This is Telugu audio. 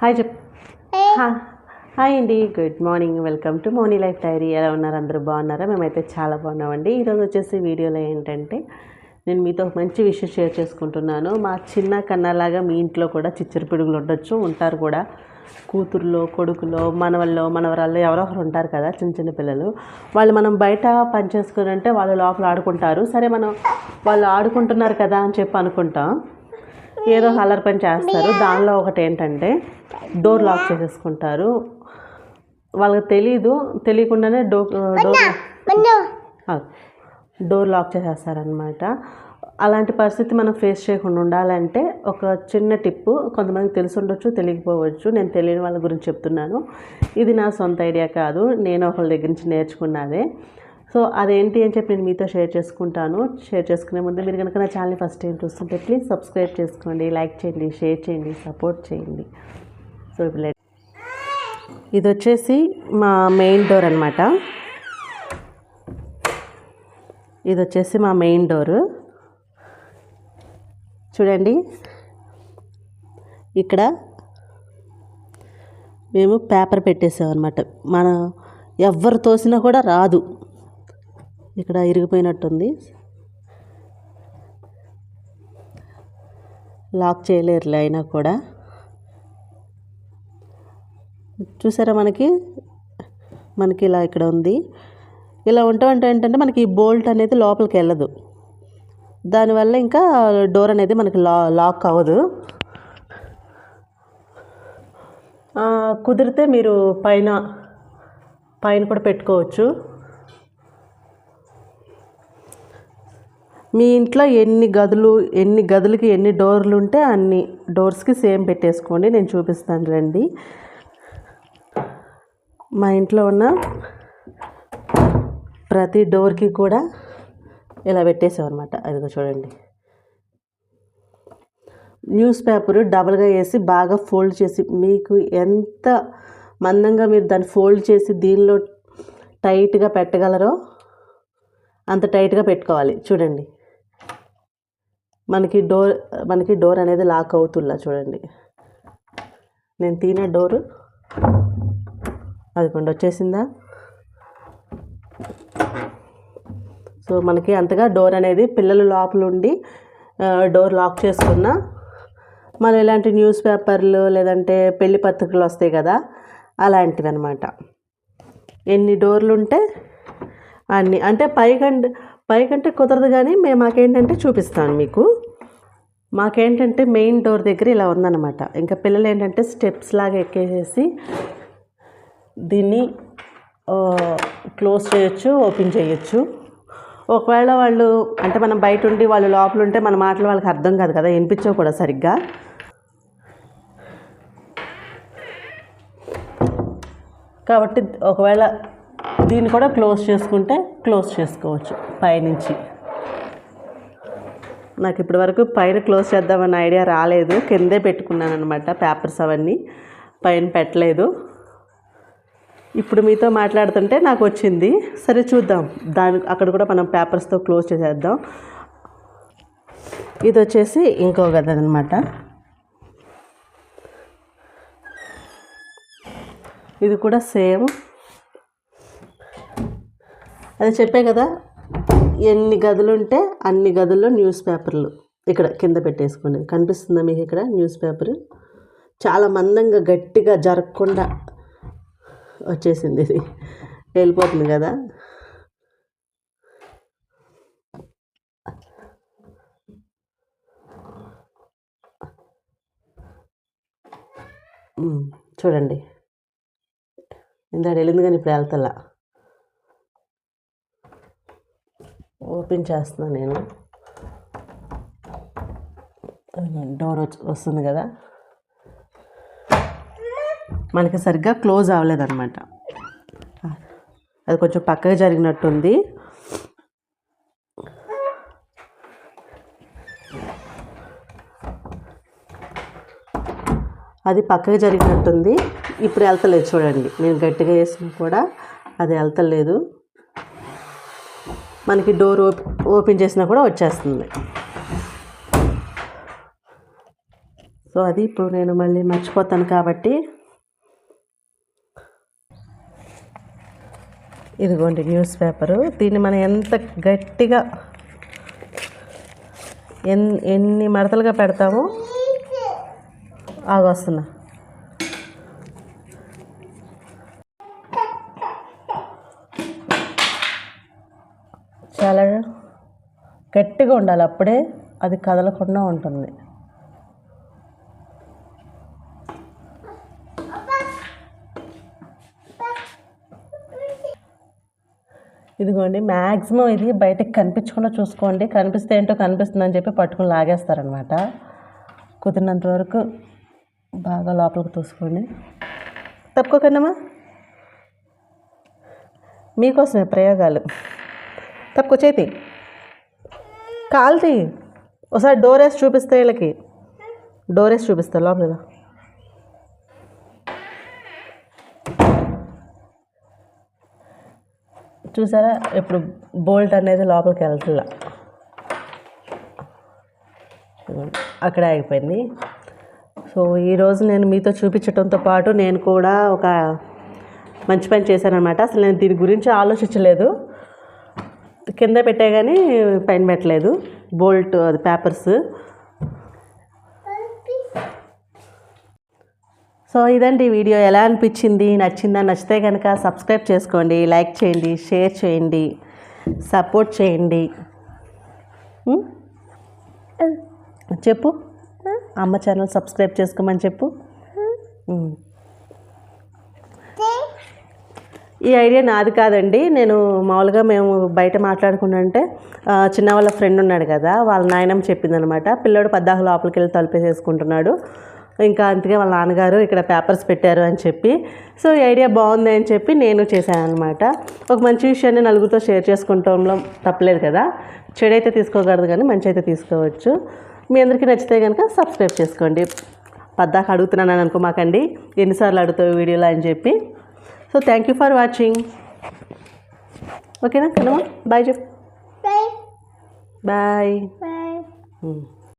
హాయ్ చెప్ హాయ్ అండి good morning welcome to Moni life diary ఎలా ఉన్నారు? అందరూ బాగున్నారా? మేమైతే చాలా బాగున్నామండి. ఈరోజు వచ్చేసి వీడియోలో ఏంటంటే నేను మీతో ఒక మంచి విషయం షేర్ చేసుకుంటున్నాను. మా చిన్న కన్నలాగా మీ ఇంట్లో కూడా చిచ్చర పిడుగులు ఉండొచ్చు. ఉంటారు కూడా. కూతుర్లో కొడుకులో మనవల్లో మనవరాల్లో ఎవరో ఒకరు ఉంటారు కదా చిన్న చిన్న పిల్లలు. వాళ్ళు మనం బయట పని చేసుకుని అంటే వాళ్ళు లోపల ఆడుకుంటారు. సరే మనం వాళ్ళు ఆడుకుంటున్నారు కదా అని చెప్పి అనుకుంటాం. ఏదో కలర్ పని చేస్తారు. దానిలో ఒకటి ఏంటంటే డోర్ లాక్ చేసేసుకుంటారు. వాళ్ళకి తెలీదు. తెలియకుండానే డోర్ ఆ, డోర్ లాక్ చేసేస్తారనమాట అలాంటి పరిస్థితి మనం ఫేస్ చేయకుండా ఉండాలంటే ఒక చిన్న టిప్పు కొంతమందికి తెలిసి ఉండొచ్చు తెలియకపోవచ్చు. నేను తెలియని వాళ్ళ గురించి చెప్తున్నాను. ఇది నా సొంత ఐడియా కాదు. నేను ఒకళ్ళ దగ్గర నుంచి నేర్చుకున్నదే. సో అదేంటి అని చెప్పి నేను మీతో షేర్ చేసుకుంటాను. షేర్ చేసుకునే ముందు మీరు కనుక నా ఛానల్ని ఫస్ట్ టైం చూస్తుంటే ప్లీజ్ సబ్స్క్రైబ్ చేసుకోండి లైక్ చేయండి షేర్ చేయండి సపోర్ట్ చేయండి. సో ఇప్పుడు ఇది వచ్చేసి మా మెయిన్ డోర్ అనమాట ఇది వచ్చేసి మా మెయిన్ డోరు. చూడండి. ఇక్కడ మేము పేపర్ పెట్టేసామన్నమాట. మన ఎవరు తోసినా కూడా రాదు. ఇక్కడ ఇరిగిపోయినట్టుంది. లాక్ చేయలేరులే అయినా కూడా. చూసారా మనకి? మనకి ఇలా ఇక్కడ ఉంది. ఇలా ఉంటామంటే ఏంటంటే మనకి ఈ బోల్ట్ అనేది లోపలికి వెళ్ళదు. దానివల్ల ఇంకా డోర్ అనేది మనకి లా లాక్ అవ్వదు. కుదిరితే మీరు పైన పైన కూడా పెట్టుకోవచ్చు. మీ ఇంట్లో ఎన్ని గదులు ఎన్ని గదులకి ఎన్ని డోర్లు ఉంటే అన్ని డోర్స్కి సేమ్ పెట్టేసుకోండి నేను చూపిస్తాను రండి. మా ఇంట్లో ఉన్న ప్రతి డోర్కి కూడా ఇలా పెట్టేసామన్నమాట. అదిగో చూడండి. న్యూస్ పేపర్ డబల్గా వేసి బాగా ఫోల్డ్ చేసి మీకు ఎంత మందంగా మీరు దాన్ని ఫోల్డ్ చేసి దీనిలో టైట్గా పెట్టగలరో అంత టైట్గా పెట్టుకోవాలి. చూడండి. మనకి డోర్ మనకి డోర్ అనేది లాక్ అవుతుందా చూడండి. నేను తినే డోరు. అదిగోండి వచ్చేసిందా? సో మనకి అంతగా డోర్ అనేది పిల్లలు లోపల ఉండి డోర్ లాక్ చేసుకున్న మన ఇలాంటి న్యూస్ పేపర్లు లేదంటే పెళ్ళి పత్రికలు వస్తాయి కదా అలాంటివి అనమాట ఎన్ని డోర్లు ఉంటే అన్ని అంటే పైకంటే పైకంటే కుదరదు కానీ మేము మాకేంటంటే చూపిస్తాను మీకు. మాకేంటంటే మెయిన్ డోర్ దగ్గర ఇలా ఉందన్నమాట. ఇంకా పిల్లలు ఏంటంటే స్టెప్స్ లాగా ఎక్కేసేసి దీన్ని క్లోజ్ చేయొచ్చు ఓపెన్ చేయొచ్చు. ఒకవేళ వాళ్ళు అంటే మనం బయట ఉండి వాళ్ళు లోపల ఉంటే మన మాటలు వాళ్ళకి అర్థం కాదు కదా వినిపించవు కూడా సరిగ్గా. కాబట్టి ఒకవేళ దీన్ని కూడా క్లోజ్ చేసుకుంటే క్లోజ్ చేసుకోవచ్చు పైనుంచి. నాకు ఇప్పటి వరకు పైన క్లోజ్ చేద్దామన్న ఐడియా రాలేదు. కిందే పెట్టుకున్నాను అనమాట పేపర్స్ అవన్నీ. పైన పెట్టలేదు. ఇప్పుడు మీతో మాట్లాడుతుంటే నాకు వచ్చింది. సరే చూద్దాం. దాని అక్కడ కూడా మనం పేపర్స్తో క్లోజ్ చేసేద్దాం. ఇది వచ్చేసి ఇంకో కథ అనమాట ఇది కూడా సేమ్. అది చెప్పే కదా ఎన్ని గదులు ఉంటే అన్ని గదుల్లో న్యూస్ పేపర్లు ఇక్కడ కింద పెట్టేసుకోండి. కనిపిస్తుందా మీకు ఇక్కడ న్యూస్ పేపర్? చాలా మందంగా గట్టిగా జరగకుండా వచ్చేసింది ఇది. వెళ్ళిపోతుంది కదా? చూడండి. ఇందాడు వెళ్ళింది కానీ ఇప్పుడు వెళ్తలా. ఓపెన్ చేస్తున్నాను నేను. డోర్ వచ్చి వస్తుంది కదా. మనకి సరిగ్గా క్లోజ్ అవ్వలేదన్నమాట. అది కొంచెం పక్కగా జరిగినట్టుంది. అది పక్కగా జరిగినట్టుంది. ఇప్పుడు వెళ్తలేదు చూడండి. నేను గట్టిగా వేసినా కూడా అది వెళ్తలేదు. మనకి డోర్ ఓపెన్ చేసినా కూడా వచ్చేస్తుంది. సో అది ఇప్పుడు నేను మళ్ళీ మర్చిపోతాను కాబట్టి ఇదిగోండి న్యూస్ పేపరు. దీన్ని మనం ఎంత గట్టిగా ఎన్ ఎన్ని మడతలుగా పెడతామో ఆగొస్తున్నా చాలా గట్టిగా ఉండాలి. అప్పుడే అది కదలకుండా ఉంటుంది. ఇదిగోండి మ్యాక్సిమం ఇది బయటకు కనిపించకుండా చూసుకోండి. కనిపిస్తే ఏంటో కనిపిస్తుందని చెప్పి పట్టుకుని లాగేస్తారనమాట కుదిరినంత వరకు బాగా లోపలికి చూసుకోండి తప్పుకోకండమ్మా. మీకోసమే ప్రయోగాలు. తప్పుకొచ్చేతి కాల్తి కాల్తీ. ఒకసారి డోర్ వేసి చూపిస్తే వీళ్ళకి. డోర్ వేసి చూపిస్తా లోపల చూసారా? ఇప్పుడు బోల్ట్ అనేది లోపలికి వెళ్తుందా? అక్కడే ఆగిపోయింది. సో ఈరోజు నేను మీతో చూపించడంతో పాటు నేను కూడా ఒక మంచి పని చేశానమాట అసలు నేను దీని గురించి ఆలోచించలేదు. కింద పెట్టే కానీ పైన పెట్టలేదు. బోల్ట్ అది పేపర్స్. సో ఇదండి వీడియో. ఎలా అనిపించింది? నచ్చిందా? నచ్చితే కనుక సబ్స్క్రైబ్ చేసుకోండి. లైక్ చేయండి. షేర్ చేయండి. సపోర్ట్ చేయండి. చెప్పు. అమ్మ ఛానల్ సబ్స్క్రైబ్ చేసుకోమని చెప్పు. ఈ ఐడియా నాది కాదండి. నేను మామూలుగా మేము బయట మాట్లాడుకుంటుంటే చిన్న వాళ్ళ ఫ్రెండ్ ఉన్నాడు కదా వాళ్ళ నాయనమ్మ చెప్పిందనమాట. పిల్లోడు పద్దాక లోపలికి వెళ్ళి తలుపేసేసుకుంటున్నాడు. ఇంకా అందుకే వాళ్ళ నాన్నగారు ఇక్కడ పేపర్స్ పెట్టారు అని చెప్పి సో ఈ ఐడియా బాగుంది అని చెప్పి నేను చేశాను అనమాట ఒక మంచి విషయాన్ని నలుగురితో షేర్ చేసుకుంటాంలో తప్పలేదు కదా. చెడు అయితే తీసుకోకూడదు కానీ మంచి అయితే తీసుకోవచ్చు. మీ అందరికీ నచ్చితే కనుక సబ్స్క్రైబ్ చేసుకోండి. పద్దాక అడుగుతున్నాను అనుకోమాకండి. ఎన్నిసార్లు అడుగుతావు వీడియోలో అని చెప్పి. So thank you for watching ఓకేనా కదమ్మా బాయ్ Bye. Bye Bye.